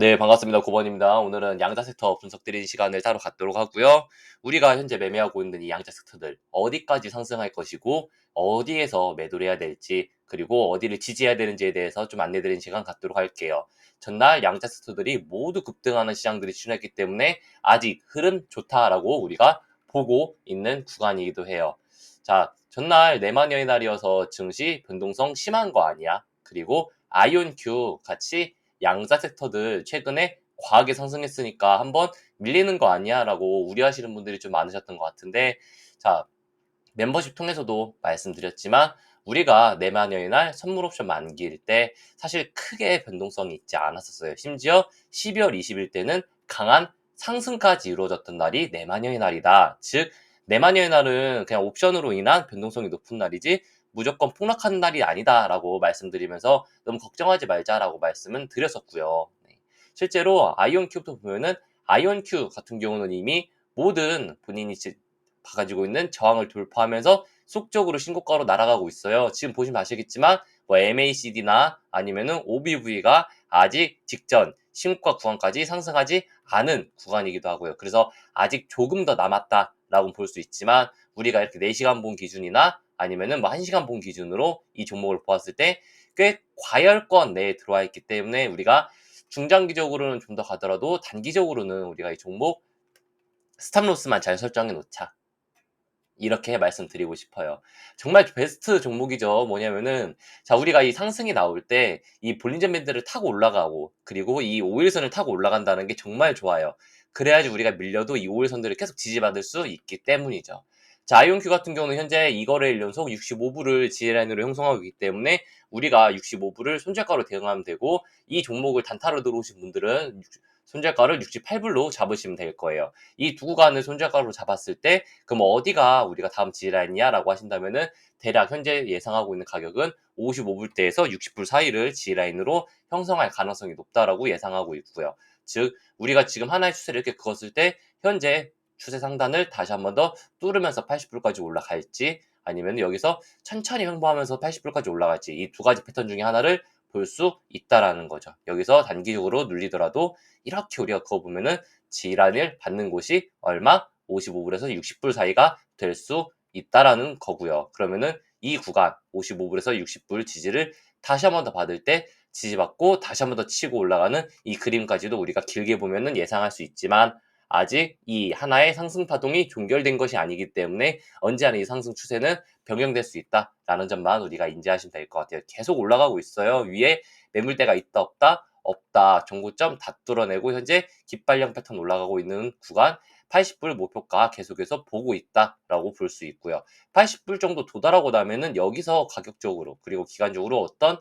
네, 반갑습니다. 고번입니다. 오늘은 양자 섹터 분석 드리는 시간을 따로 갖도록 하고요. 우리가 현재 매매하고 있는 이 양자 섹터들 어디까지 상승할 것이고 어디에서 매도를 해야 될지 그리고 어디를 지지해야 되는지에 대해서 좀 안내 드리는 시간 갖도록 할게요. 전날 양자 섹터들이 모두 급등하는 시장들이 출현했기 때문에 아직 흐름 좋다라고 우리가 보고 있는 구간이기도 해요. 자, 전날 내만여의 날이어서 증시 변동성 심한 거 아니야? 그리고 아이온큐 같이 양자 섹터들 최근에 과하게 상승했으니까 한번 밀리는 거 아니야? 라고 우려하시는 분들이 좀 많으셨던 것 같은데, 자, 멤버십 통해서도 말씀드렸지만, 우리가 내만여의 날 선물 옵션 만기일 때 사실 크게 변동성이 있지 않았었어요. 심지어 12월 20일 때는 강한 상승까지 이루어졌던 날이 내만여의 날이다. 즉, 내만여의 날은 그냥 옵션으로 인한 변동성이 높은 날이지 무조건 폭락하는 날이 아니다라고 말씀드리면서 너무 걱정하지 말자라고 말씀은 드렸었고요. 네. 실제로 아이온큐도 보면은 아이온 큐 같은 경우는 이미 모든 본인이 가지고 있는 저항을 돌파하면서 속적으로 신고가로 날아가고 있어요. 지금 보시면 아시겠지만 뭐 MACD나 아니면은 OBV가 아직 직전 신고가 구간까지 상승하지 않은 구간이기도 하고요. 그래서 아직 조금 더 남았다라고 볼 수 있지만 우리가 이렇게 4시간 본 기준이나 아니면은 뭐 1시간 본 기준으로 이 종목을 보았을 때 꽤 과열권 내에 들어와 있기 때문에 우리가 중장기적으로는 좀 더 가더라도 단기적으로는 우리가 이 종목 스탑로스만 잘 설정해 놓자. 이렇게 말씀드리고 싶어요. 정말 베스트 종목이죠. 뭐냐면은 자 우리가 이 상승이 나올 때 이 볼린전 밴드를 타고 올라가고 그리고 이 5일선을 타고 올라간다는 게 정말 좋아요. 그래야지 우리가 밀려도 이 5일선들을 계속 지지받을 수 있기 때문이죠. 자, 아이온큐 같은 경우는 현재 이거래일 연속 65부를 지라인으로 형성하고 있기 때문에 우리가 65부를 손절가로 대응하면 되고 이 종목을 단타로 들어오신 분들은 손절가를 68불로 잡으시면 될 거예요. 이 두 구간을 손절가로 잡았을 때 그럼 어디가 우리가 다음 지라인이냐라고 하신다면은 대략 현재 예상하고 있는 가격은 55불대에서 60불 사이를 지라인으로 형성할 가능성이 높다라고 예상하고 있고요. 즉 우리가 지금 하나의 추세를 이렇게 그었을 때 현재 추세 상단을 다시 한번 더 뚫으면서 80불까지 올라갈지 아니면 여기서 천천히 횡보하면서 80불까지 올라갈지 이 두 가지 패턴 중에 하나를 볼 수 있다라는 거죠. 여기서 단기적으로 눌리더라도 이렇게 우리가 그어보면은 지란을 받는 곳이 얼마? 55불에서 60불 사이가 될 수 있다라는 거고요. 그러면은 이 구간 55불에서 60불 지지를 다시 한번 더 받을 때 지지받고 다시 한번 더 치고 올라가는 이 그림까지도 우리가 길게 보면은 예상할 수 있지만 아직 이 하나의 상승 파동이 종결된 것이 아니기 때문에 언제나 이 상승 추세는 변경될 수 있다라는 점만 우리가 인지하시면 될 것 같아요. 계속 올라가고 있어요. 위에 매물대가 있다 없다 없다 정고점 다 뚫어내고 현재 깃발령 패턴 올라가고 있는 구간 80불 목표가 계속해서 보고 있다라고 볼 수 있고요. 80불 정도 도달하고 나면은 여기서 가격적으로 그리고 기간적으로 어떤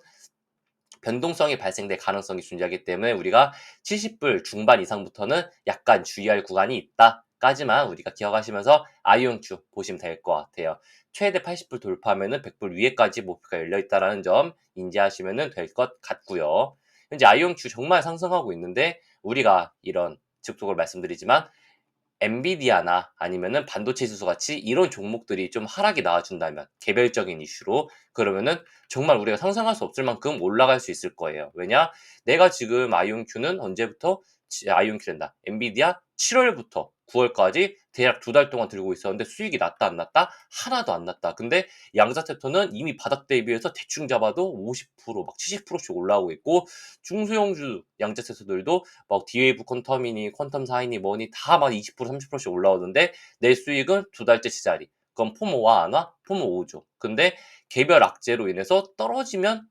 변동성이 발생될 가능성이 존재하기 때문에 우리가 70불 중반 이상부터는 약간 주의할 구간이 있다. 까지만 우리가 기억하시면서 아이온큐 보시면 될 것 같아요. 최대 80불 돌파하면은 100불 위에까지 목표가 열려 있다는 점 인지하시면 될 것 같고요. 현재 아이온큐 정말 상승하고 있는데 우리가 이런 즉속을 말씀드리지만 엔비디아나 아니면은 반도체 지수 같이 이런 종목들이 좀 하락이 나와준다면 개별적인 이슈로 그러면은 정말 우리가 상상할 수 없을 만큼 올라갈 수 있을 거예요. 왜냐? 내가 지금 아이온큐는 언제부터 아이온큐 된다. 엔비디아 7월부터 9월까지 대략 두 달 동안 들고 있었는데 수익이 났다 안 났다? 하나도 안 났다. 근데 양자 섹터는 이미 바닥 대비해서 대충 잡아도 50%, 막 70%씩 올라오고 있고 중소형주 양자 섹터들도 막 디웨이브 퀀텀이니 퀀텀 사인이 뭐니 다 막 20% 30%씩 올라오는데 내 수익은 두 달째 제자리. 그럼 포모와 안 와? 포모 5조. 근데 개별 악재로 인해서 떨어지면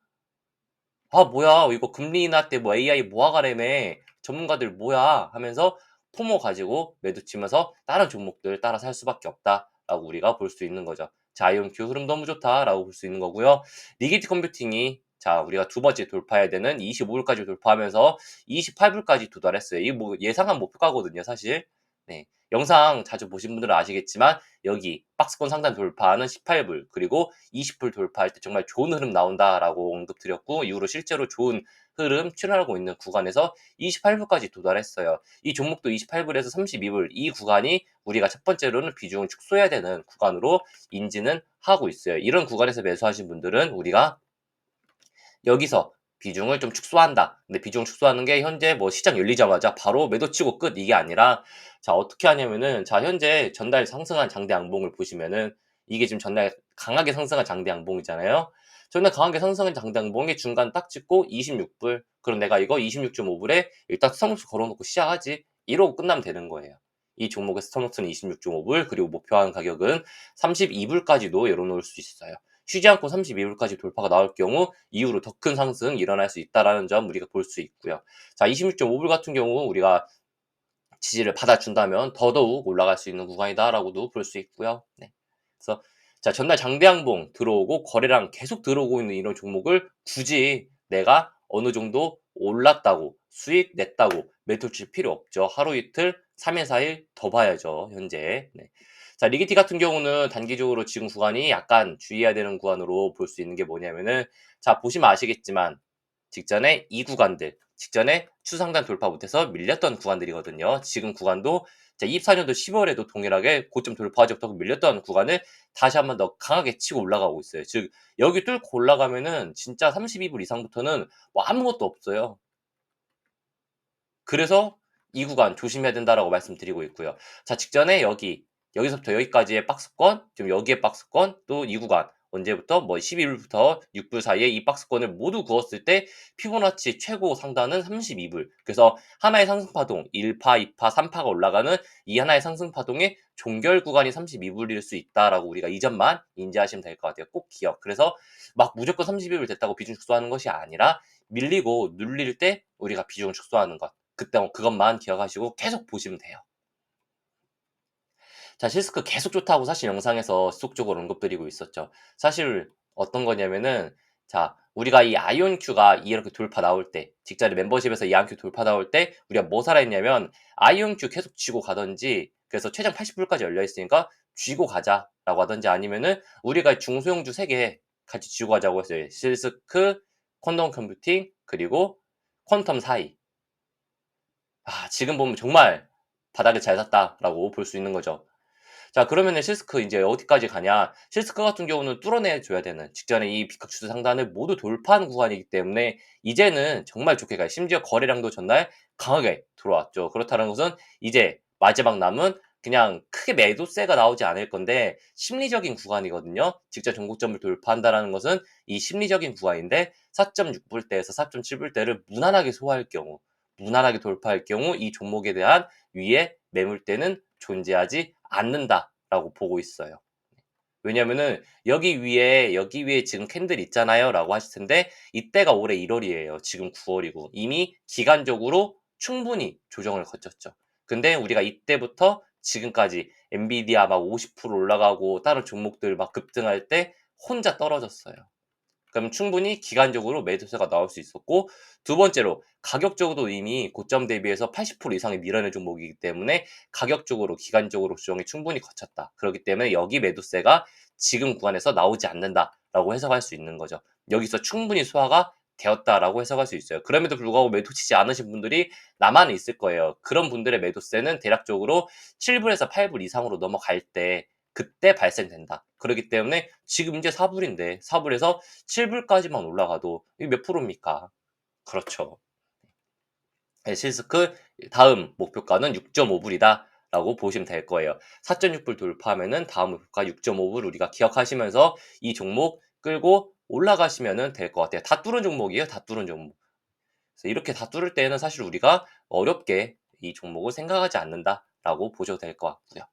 아 뭐야 이거 금리 인하 때 뭐 AI 모아가래매 전문가들 뭐야 하면서 포모 가지고 매도 치면서 다른 종목들 따라 살 수밖에 없다라고 우리가 볼 수 있는 거죠. 자, 아이온큐 흐름 너무 좋다라고 볼 수 있는 거고요. 리기트 컴퓨팅이 자, 우리가 두 번째 돌파해야 되는 25불까지 돌파하면서 28불까지 도달했어요. 이게 뭐 예상한 목표가거든요, 사실. 네. 영상 자주 보신 분들은 아시겠지만 여기 박스권 상단 돌파하는 18불 그리고 20불 돌파할 때 정말 좋은 흐름 나온다라고 언급드렸고 이후로 실제로 좋은 흐름 출현하고 있는 구간에서 28불까지 도달했어요. 이 종목도 28불에서 32불 이 구간이 우리가 첫 번째로는 비중을 축소해야 되는 구간으로 인지는 하고 있어요. 이런 구간에서 매수하신 분들은 우리가 여기서 비중을 좀 축소한다. 근데 비중 축소하는 게 현재 뭐 시장 열리자마자 바로 매도 치고 끝 이게 아니라 자 어떻게 하냐면은 자 현재 전달 상승한 장대 양봉을 보시면은 이게 지금 전날 강하게 상승한 장대 양봉이잖아요. 전날 강하게 상승한 장대 양봉의 중간 딱 찍고 26불. 그럼 내가 이거 26.5불에 일단 스톱로스 걸어놓고 시작하지. 이러고 끝나면 되는 거예요. 이 종목의 스톱로스는 26.5불 그리고 목표한 가격은 32불까지도 열어놓을 수 있어요. 쉬지 않고 32불까지 돌파가 나올 경우 이후로 더 큰 상승 일어날 수 있다라는 점 우리가 볼 수 있고요. 자, 26.5불 같은 경우 우리가 지지를 받아준다면 더더욱 올라갈 수 있는 구간이다라고도 볼 수 있고요. 네. 그래서 자 전날 장대양봉 들어오고 거래량 계속 들어오고 있는 이런 종목을 굳이 내가 어느 정도 올랐다고 수익 냈다고 매도 칠 필요 없죠. 하루 이틀, 3일, 4일 더 봐야죠. 현재. 네. 자 리기티 같은 경우는 단기적으로 지금 구간이 약간 주의해야 되는 구간으로 볼 수 있는 게 뭐냐면은 자 보시면 아시겠지만 직전에 이 구간들 직전에 추상단 돌파 못해서 밀렸던 구간들이거든요. 지금 구간도 24년도 10월에도 동일하게 고점 돌파하지 못하고 밀렸던 구간을 다시 한번 더 강하게 치고 올라가고 있어요. 즉 여기 뚫고 올라가면은 진짜 32불 이상부터는 뭐 아무것도 없어요. 그래서 이 구간 조심해야 된다라고 말씀드리고 있고요. 자 직전에 여기 여기서부터 여기까지의 박스권, 좀 여기에 박스권, 또 이 구간 언제부터 뭐 12불부터 6불 사이에 이 박스권을 모두 그었을 때 피보나치 최고 상단은 32불. 그래서 하나의 상승 파동 1파, 2파, 3파가 올라가는 이 하나의 상승 파동의 종결 구간이 32불일 수 있다라고 우리가 이 점만 인지하시면 될 것 같아요. 꼭 기억. 그래서 막 무조건 32불 됐다고 비중 축소하는 것이 아니라 밀리고 눌릴 때 우리가 비중을 축소하는 것. 그때 그것만 기억하시고 계속 보시면 돼요. 자, 실스크 계속 좋다고 사실 영상에서 지속적으로 언급드리고 있었죠. 사실 어떤 거냐면은 자, 우리가 이 아이온큐가 이렇게 돌파 나올 때, 직전에 멤버십에서 이 아이온큐 돌파 나올 때 우리가 뭐 살아있냐면 아이온큐 계속 쥐고 가든지 그래서 최장 80불까지 열려 있으니까 쥐고 가자라고 하든지 아니면은 우리가 중소형주 3개 같이 쥐고 가자고 했어요. 실스크, 퀀텀 컴퓨팅, 그리고 퀀텀 사이. 아, 지금 보면 정말 바닥에 잘 샀다라고 볼 수 있는 거죠. 자 그러면은 실스크 이제 어디까지 가냐? 실스크 같은 경우는 뚫어내 줘야 되는 직전에 이 추세 상단을 모두 돌파한 구간이기 때문에 이제는 정말 좋게 가요. 심지어 거래량도 전날 강하게 들어왔죠. 그렇다는 것은 이제 마지막 남은 그냥 크게 매도세가 나오지 않을 건데 심리적인 구간이거든요. 직전 전고점을 돌파한다는 것은 이 심리적인 구간인데 4.6불대에서 4.7불대를 무난하게 소화할 경우 무난하게 돌파할 경우 이 종목에 대한 위에 매물대는 존재하지 않는다라고 보고 있어요. 왜냐면은 여기 위에 여기 위에 지금 캔들 있잖아요 라고 하실 텐데 이때가 올해 1월이에요. 지금 9월이고. 이미 기간적으로 충분히 조정을 거쳤죠. 근데 우리가 이때부터 지금까지 엔비디아 막 50% 올라가고 다른 종목들 막 급등할 때 혼자 떨어졌어요 그럼 충분히 기간적으로 매도세가 나올 수 있었고 두 번째로 가격적으로도 이미 고점 대비해서 80% 이상의 밀어낸 종목이기 때문에 가격적으로 기간적으로 조정이 충분히 거쳤다. 그렇기 때문에 여기 매도세가 지금 구간에서 나오지 않는다라고 해석할 수 있는 거죠. 여기서 충분히 소화가 되었다라고 해석할 수 있어요. 그럼에도 불구하고 매도 치지 않으신 분들이 나만 있을 거예요. 그런 분들의 매도세는 대략적으로 7불에서 8불 이상으로 넘어갈 때 그때 발생된다. 그렇기 때문에 지금 이제 4불인데 4불에서 7불까지만 올라가도 몇 프로입니까? 그렇죠. 네, 실스크 다음 목표가는 6.5불이다. 라고 보시면 될 거예요. 4.6불 돌파하면은 다음 목표가 6.5불 우리가 기억하시면서 이 종목 끌고 올라가시면 될것 같아요. 다 뚫은 종목이에요. 다 뚫은 종목. 이렇게 다 뚫을 때는 사실 우리가 어렵게 이 종목을 생각하지 않는다라고 보셔도 될 것 같고요.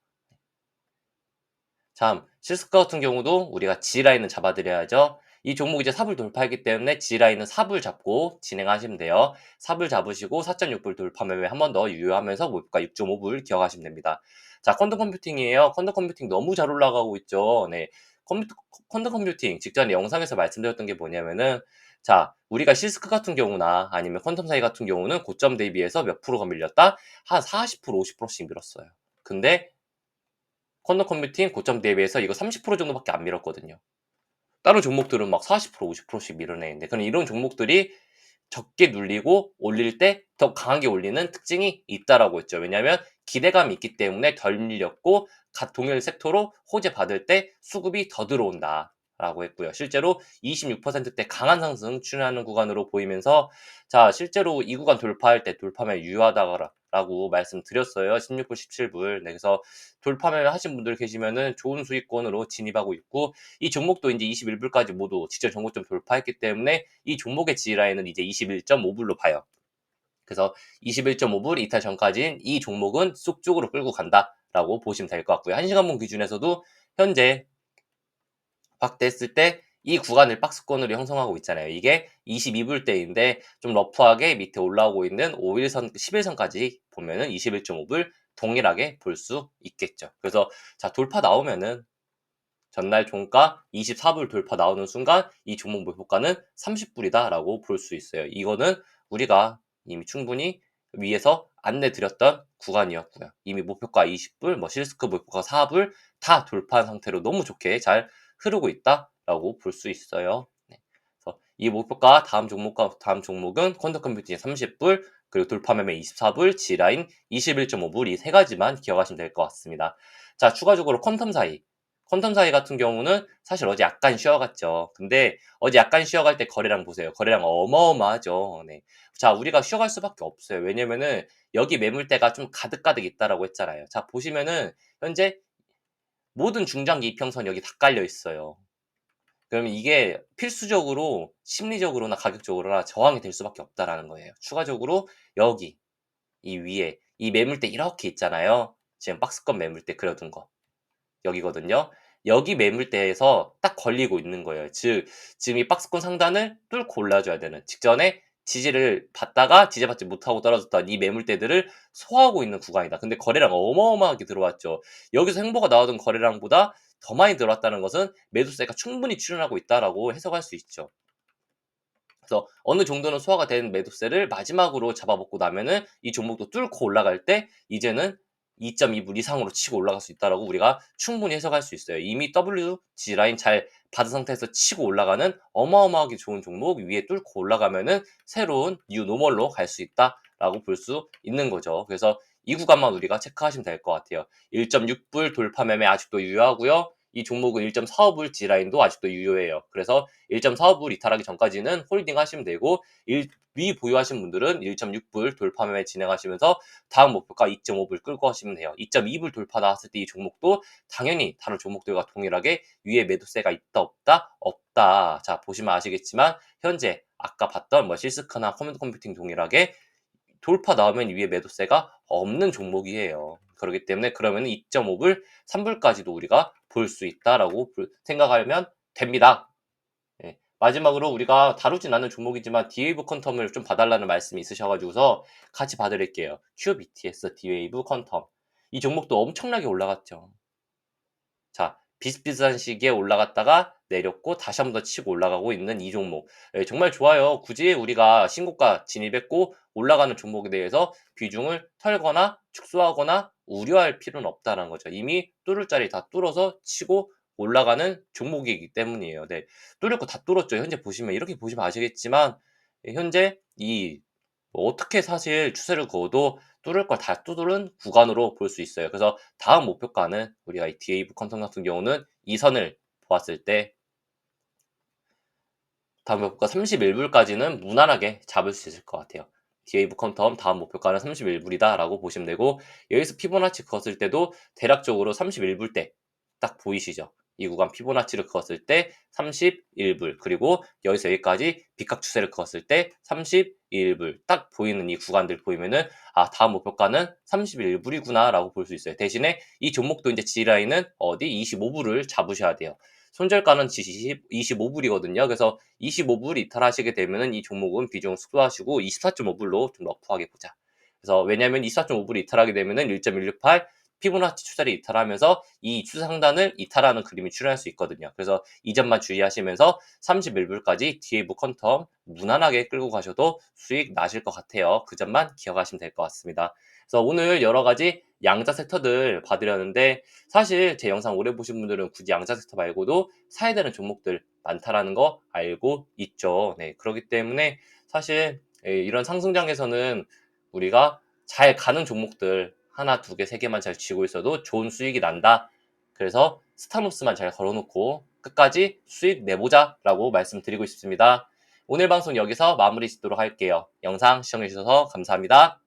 참, 실스카 같은 경우도 우리가 G라인은 잡아드려야죠. 이 종목 이제 삽을 돌파했기 때문에 G라인은 삽을 잡고 진행하시면 돼요. 삽을 잡으시고 4.6불 돌파 매매 한 번 더 유효하면서 목표가 6.5불 기억하시면 됩니다. 자, 퀀텀 컴퓨팅이에요. 퀀텀 컴퓨팅 너무 잘 올라가고 있죠. 네. 컴퓨터, 퀀텀 컴퓨팅 직전에 영상에서 말씀드렸던 게 뭐냐면은 자, 우리가 실스크 같은 경우나 아니면 퀀텀 사이 같은 경우는 고점 대비해서 몇 프로가 밀렸다? 한 40%, 50%씩 밀었어요. 근데 퀀텀 컴퓨팅 고점 대비해서 이거 30% 정도밖에 안 밀었거든요. 다른 종목들은 막 40%, 50%씩 밀어내는데 그럼 이런 종목들이 적게 눌리고 올릴 때 더 강하게 올리는 특징이 있다라고 했죠. 왜냐하면 기대감이 있기 때문에 덜 밀렸고 각 동일 섹터로 호재 받을 때 수급이 더 들어온다. 라고 했고요. 실제로 26%대 강한 상승 추진하는 구간으로 보이면서 자 실제로 이 구간 돌파할 때 돌파면 유효하다라 고 말씀드렸어요. 16불, 17불. 네, 그래서 돌파면 하신 분들 계시면은 좋은 수익권으로 진입하고 있고 이 종목도 이제 21불까지 모두 직전 종고점 돌파했기 때문에 이 종목의 지라인은 이제 21.5불로 봐요. 그래서 21.5불 이탈 전까지는 이 종목은 쑥쪽으로 끌고 간다라고 보시면 될 것 같고요. 1시간봉 기준에서도 현재 확대했을 때 이 구간을 박스권으로 형성하고 있잖아요. 이게 22불대인데 좀 러프하게 밑에 올라오고 있는 5일선, 11선까지 보면은 21.5불 동일하게 볼 수 있겠죠. 그래서 자 돌파 나오면은 전날 종가 24불 돌파 나오는 순간 이 종목 목표가는 30불이다라고 볼 수 있어요. 이거는 우리가 이미 충분히 위에서 안내 드렸던 구간이었고요. 이미 목표가 20불, 뭐 실스크 목표가 4불 다 돌파한 상태로 너무 좋게 잘 흐르고 있다 라고 볼 수 있어요. 네. 그래서 이 목표가 다음 종목과 다음 종목은 퀀텀 컴퓨팅의 30불, 그리고 돌파 매매 24불, 지라인 21.5불 이 세 가지만 기억하시면 될 것 같습니다. 자, 추가적으로 퀀텀 사이. 퀀텀 사이 같은 경우는 사실 어제 약간 쉬어갔죠. 근데 어제 약간 쉬어갈 때 거래량 보세요. 거래량 어마어마하죠. 네. 자, 우리가 쉬어갈 수밖에 없어요. 왜냐면은 여기 매물대가 좀 가득가득 있다라고 했잖아요. 자, 보시면은 현재 모든 중장기 이평선 여기 다 깔려 있어요. 그러면 이게 필수적으로 심리적으로나 가격적으로나 저항이 될 수밖에 없다라는 거예요. 추가적으로 여기 이 위에 이 매물대 이렇게 있잖아요. 지금 박스권 매물대 그려둔 거 여기거든요. 여기 매물대에서 딱 걸리고 있는 거예요. 즉 지금 이 박스권 상단을 뚫고 올라줘야 되는 직전에 지지를 받다가 지지받지 못하고 떨어졌던 이 매물대들을 소화하고 있는 구간이다. 근데 거래량 어마어마하게 들어왔죠. 여기서 행보가 나오던 거래량보다 더 많이 들어왔다는 것은 매도세가 충분히 출현하고 있다라고 해석할 수 있죠. 그래서 어느 정도는 소화가 된 매도세를 마지막으로 잡아먹고 나면은 이 종목도 뚫고 올라갈 때 이제는 2.2불 이상으로 치고 올라갈 수 있다라고 우리가 충분히 해석할 수 있어요. 이미 WG 라인 잘 받은 상태에서 치고 올라가는 어마어마하게 좋은 종목 위에 뚫고 올라가면은 새로운 뉴 노멀로 갈 수 있다라고 볼 수 있는 거죠. 그래서 이 구간만 우리가 체크하시면 될 것 같아요. 1.6불 돌파 매매 아직도 유효하고요. 이 종목은 1.45불 G라인도 아직도 유효해요. 그래서 1.45불 이탈하기 전까지는 홀딩 하시면 되고 1, 위 보유하신 분들은 1.6불 돌파 매매 진행하시면서 다음 목표가 2.5불 끌고 하시면 돼요. 2.2불 돌파 나왔을 때 이 종목도 당연히 다른 종목들과 동일하게 위에 매도세가 있다 없다 없다. 자 보시면 아시겠지만 현재 아까 봤던 뭐 실스크나 커맨드 컴퓨팅 동일하게 돌파 나오면 위에 매도세가 없는 종목이에요. 그렇기 때문에 그러면 2.5불, 3불까지도 우리가 볼 수 있다라고 생각하면 됩니다. 네. 마지막으로 우리가 다루진 않는 종목이지만 디웨이브 컨텀을 좀 봐달라는 말씀이 있으셔가지고서 같이 봐드릴게요. QBTS 디웨이브 컨텀. 이 종목도 엄청나게 올라갔죠. 자, 비슷비슷한 시기에 올라갔다가 내렸고 다시 한번 더 치고 올라가고 있는 이 종목 예, 정말 좋아요. 굳이 우리가 신고가 진입했고 올라가는 종목에 대해서 비중을 털거나 축소하거나 우려할 필요는 없다는 거죠. 이미 뚫을 자리 다 뚫어서 치고 올라가는 종목이기 때문이에요. 네, 거다 뚫었죠. 현재 보시면 이렇게 보시면 아시겠지만 예, 현재 이뭐 어떻게 사실 추세를 그어도 뚫을 걸 다 뚫은 구간으로 볼 수 있어요. 그래서 다음 목표가는 우리가 이 DAV 컨텀 같은 경우는 이 선을 보았을 때 다음 목표가 31불까지는 무난하게 잡을 수 있을 것 같아요. DAV 컨텀 다음 목표가는 31불이다 라고 보시면 되고 여기서 피보나치 그었을 때도 대략적으로 31불 때 딱 보이시죠? 이 구간 피보나치를 그었을 때 31불 그리고 여기서 여기까지 빗각 추세를 그었을 때 31불 딱 보이는 이 구간들 보이면은 아 다음 목표가는 31불이구나 라고 볼 수 있어요. 대신에 이 종목도 이제 G라인은 어디 25불을 잡으셔야 돼요. 손절가는 20, 25불이거든요. 그래서 25불 이탈하시게 되면은 이 종목은 비중 숙소하시고 24.5불로 좀 러프하게 보자. 그래서 왜냐면 24.5불 이탈하게 되면은 1.168 피보나치 추세를 이탈하면서 이 추세 상단을 이탈하는 그림이 출현할 수 있거든요. 그래서 이 점만 주의하시면서 31불까지 DAV 컨텀 무난하게 끌고 가셔도 수익 나실 것 같아요. 그 점만 기억하시면 될 것 같습니다. 그래서 오늘 여러 가지 양자 섹터들 봐드렸는데 사실 제 영상 오래 보신 분들은 굳이 양자 섹터 말고도 사야 되는 종목들 많다라는 거 알고 있죠. 네, 그렇기 때문에 사실 예, 이런 상승장에서는 우리가 잘 가는 종목들 하나, 두 개, 세 개만 잘 쥐고 있어도 좋은 수익이 난다. 그래서 스타벅스만 잘 걸어놓고 끝까지 수익 내보자라고 말씀드리고 싶습니다. 오늘 방송 여기서 마무리 짓도록 할게요. 영상 시청해주셔서 감사합니다.